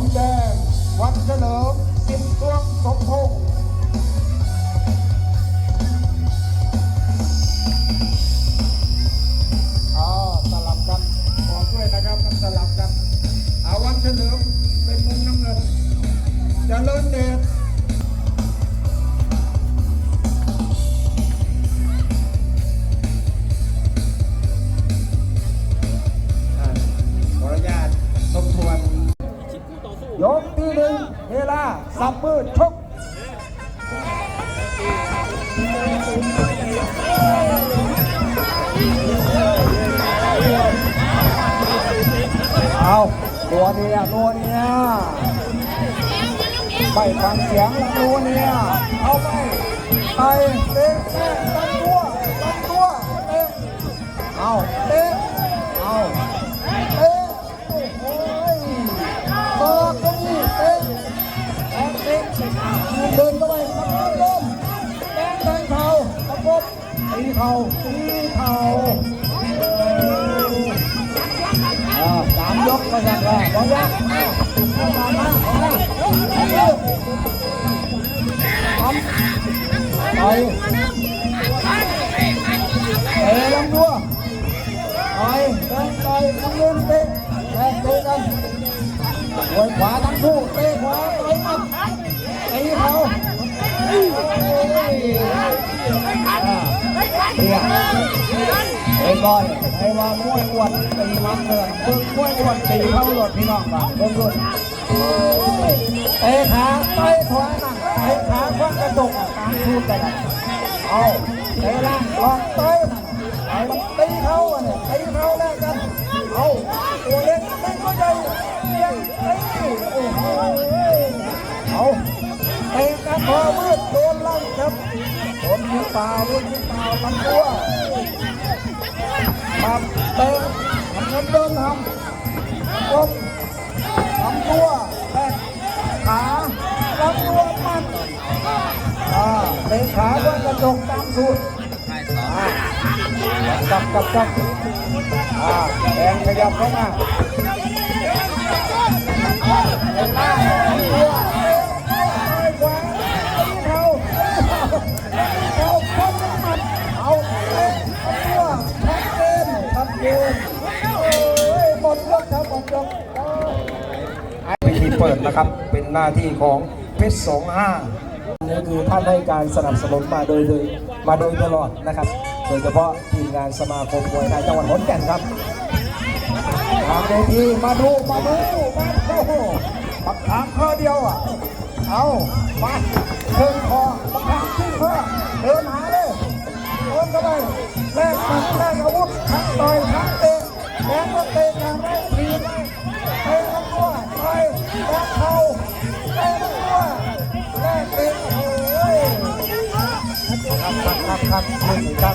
มแดง วันเฉลิมกินตวงสมพงษ์อ๋อสลับกันบอกด้วยนะครับมันสลับกันอาวันเฉลิมเป็นมุมน้ำเงินจเจริญเดช ยกที่หนึ่งเวลาสับมือชกเอาตัวเนี้ยตัวเนี้ยไม่ฟังเสียงตัวเนี้ยเอาไปไปเตะเตะตั้งตัวตั้งตัวเตะเอาเตะเอา ตีเข่าตีเข่าอ่าสามยกก็ยังแรกก็ยังเข้ามาม เนี่ยไอ้บอยไอ้ว่ามวยอวดตีมันเถื่อนเพิ่งมวยอวดตีเข้าหลดพี่น้องบ้างเพิ่งหลดเตะขาไปถอยนั่นเตะขาคว้างกระจกตามพูดไปกันเอาไอ้ล่างลองเตะไอ้มันตีเข้าเนี่ยตีเข้าแล้ว ปล่าโดนยิงเปล่าทำตัวครับเตะทำเงินเดินทำกบทำตัวแตะขาลำตัวมันอ่าเตะขาด้วยกระจกตามสูตรจับจับจับอ่าแดงขยับเข้ามาเตะหน้าทำ หมดยกครับหมดยกพิธีเปิดนะครับเป็นหน้าที่ของเพชรสองห้านี่คือท่านให้การสนับสนุนมาโดยโดยมาโดยตลอดนะครับ โดยเฉพาะทีมงานสมาคมมวยไทยจังหวัดขอนแก่นครับทางเวทีมาดูมาดูมาดูปักขามข้อเดียวอะเอามาเชิญคอปักขามขึ้นเพื่อเดินหาเลยโอนเข้าไปแลกหมัดแลกอาวุธทั้งต่อยทั้งเต แรงก็เตะอย่างไรทีมเตะลำตัวไปแบกเข่าเตะลำตัวแลกเตะโอ้ยครับครับครับครับนี่ครับ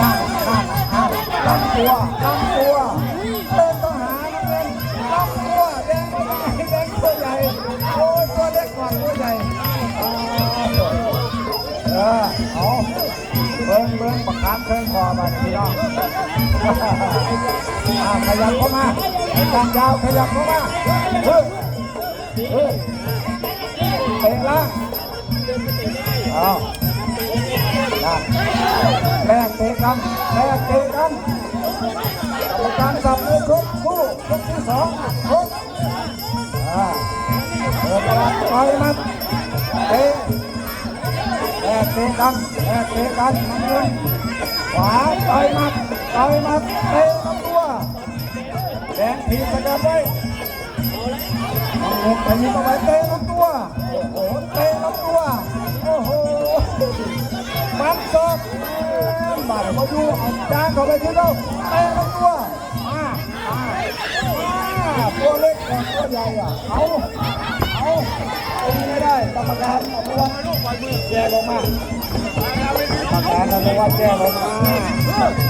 ห้ามห้ามห้ามลำตัวลำตัวเดินต้องหาน้ำเงินลำตัวแดงก็ได้แดงตัวใหญ่โอ้ยตัวเล็กกว่าตัวใหญ่อ๋อเออเอาเบิ้งเบิ้งประคามเครื่องคอมาพี่น้อง ขยับเข้ามาจานยาวขยับเข้ามาเฮ้ยเฮ้ยเตะล่างเอาล่างแลกเตะกันแลกเตะกันกรรมการสับมือชกคู่ยกที่สองชกอ่าเปิดตลาดต่อยมันเตะแลกเตะกันแลกเตะกันน้ำเงินขวาต่อยหมัดต่อยหมัดเตะ ทีสกัดไว้เอาเงินไปยิงเอาไว้เตะลำตัว โอ้โห เตะลำตัว โอ้โหปัดศอกบาดเขาดูเอาจานเข้าไปที่เราเตะลำตัวมามาตัวเล็กกับตัวใหญ่อะ เอา เอาตีไม่ได้กรรมการอนุวัตแย่ลงมากรรมการอนุวัตแย่ลงมา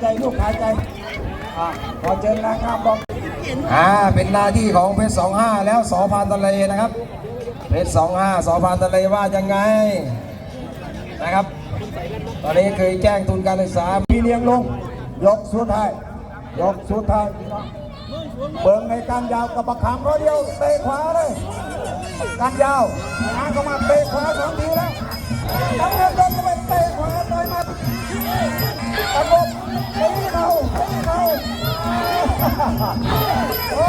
ใจลูกหายใจอะขอเชิญนะครับบอกอ่าเป็นหน้าที่ของเพชรสองห้าแล้วสอพานทะเลนะครับเพชรสองห้าสอพานทะเลว่ายังไงนะครับ ตอนนี้เคยแจ้งทุนการศึกษาพี่เลี้ยงลงยกสุดท้ายยกสุดท้ายเบิ่งในการยาวกับประคำร้อยเดียวเตะขวาเลยการยาวงานเข้ามาเตะขวาสองทีแล้วตั้งเงินโดนเข้าไปเตะขวาต่อยหมัดตะกบ ตีเขาตีเขาโอ้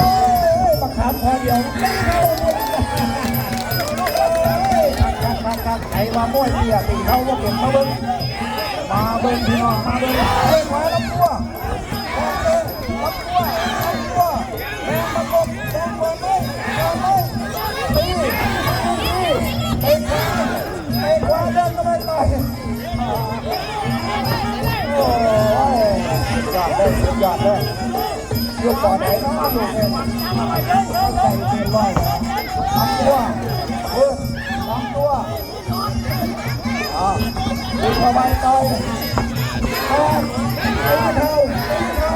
ยประคำพอเดียวตีเขาเนี่ยเฮ้ยคักคักคักคักไอ้ว่ามวยเตี้ยตีเขาว่าเก่งมาเบิ้งมาเบิ้งพี่น้องมาเบิ้งเฮ้ยขวาลำตัวลำตัวลำตัว ยอดเลยยกก่อนไหนน้องมาดูเลยใจเย็นร้อยนะลำตัวเออลำตัวอ่าดึงเข้าไปต่อยแทงตีเท้าตีเท้า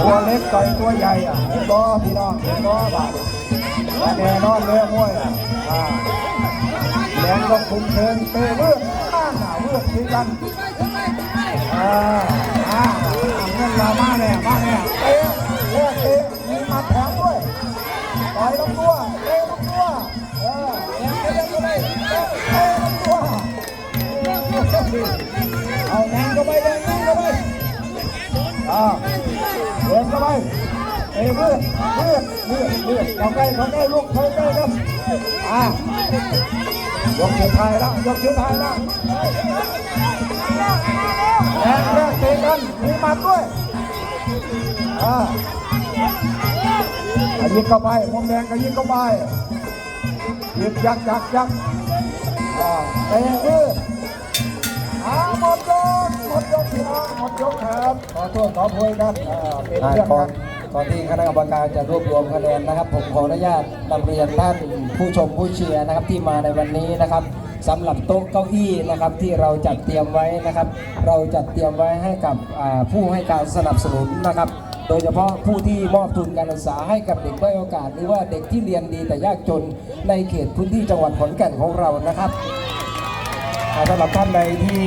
ตัวเล็กต่อยตัวใหญ่อะเห็พี่น้องเห็บาดแน่นอนเลยมวยอะ แรงต้องคุมเชิงเตะเลือดต้าหนาวเลือดทีกันอ่าอ่าเงินเรามาแน่มาแน่เตะเลือเตะมีมัดแถมด้วยต่อยลำตัวเตะลำตัวเออแรงไปยังก็ได้เตะเตะลำตัวเอาแรงเข้าไปแรงเข้าไปอ่าเดินเข้าไปเตะเลือดเลือดเลือดเลือดเข้าใกล้เข้าใกล้ลูกเข้าใกล้ครับอ่า ยกสุดท้ายแล้วยกสุดท้ายแล้วแรงแรงเตะกันมีมัดด้วยอ่ายิงเข้าไปมุมแดงก็ยิงเข้าไปยิงยักยักยักอ่าเตะมืออ่าหมดยกหมดยกพี่น้องหมดยกครับขอโทษขอโพยครับอ่าเป็นเรื่องกัน ก่อนที่คณะกรรมการจะรวบรวมคะแนนนะครับ ผมขออนุญาตนำเรียนท่านผู้ชมผู้เชียร์นะครับที่มาในวันนี้นะครับสำหรับโต๊ะเก้าอี้นะครับที่เราจัดเตรียมไว้นะครับ เราจัดเตรียมไว้ให้กับผู้ให้การสนับสนุนนะครับ โดยเฉพาะผู้ที่มอบทุนการศึกษาให้กับเด็กด้อยโอกาส หรือว่าเด็กที่เรียนดีแต่ยากจนในเขตพื้นที่จังหวัดขอนแก่นของเรานะครับสำหรับท่านใดที่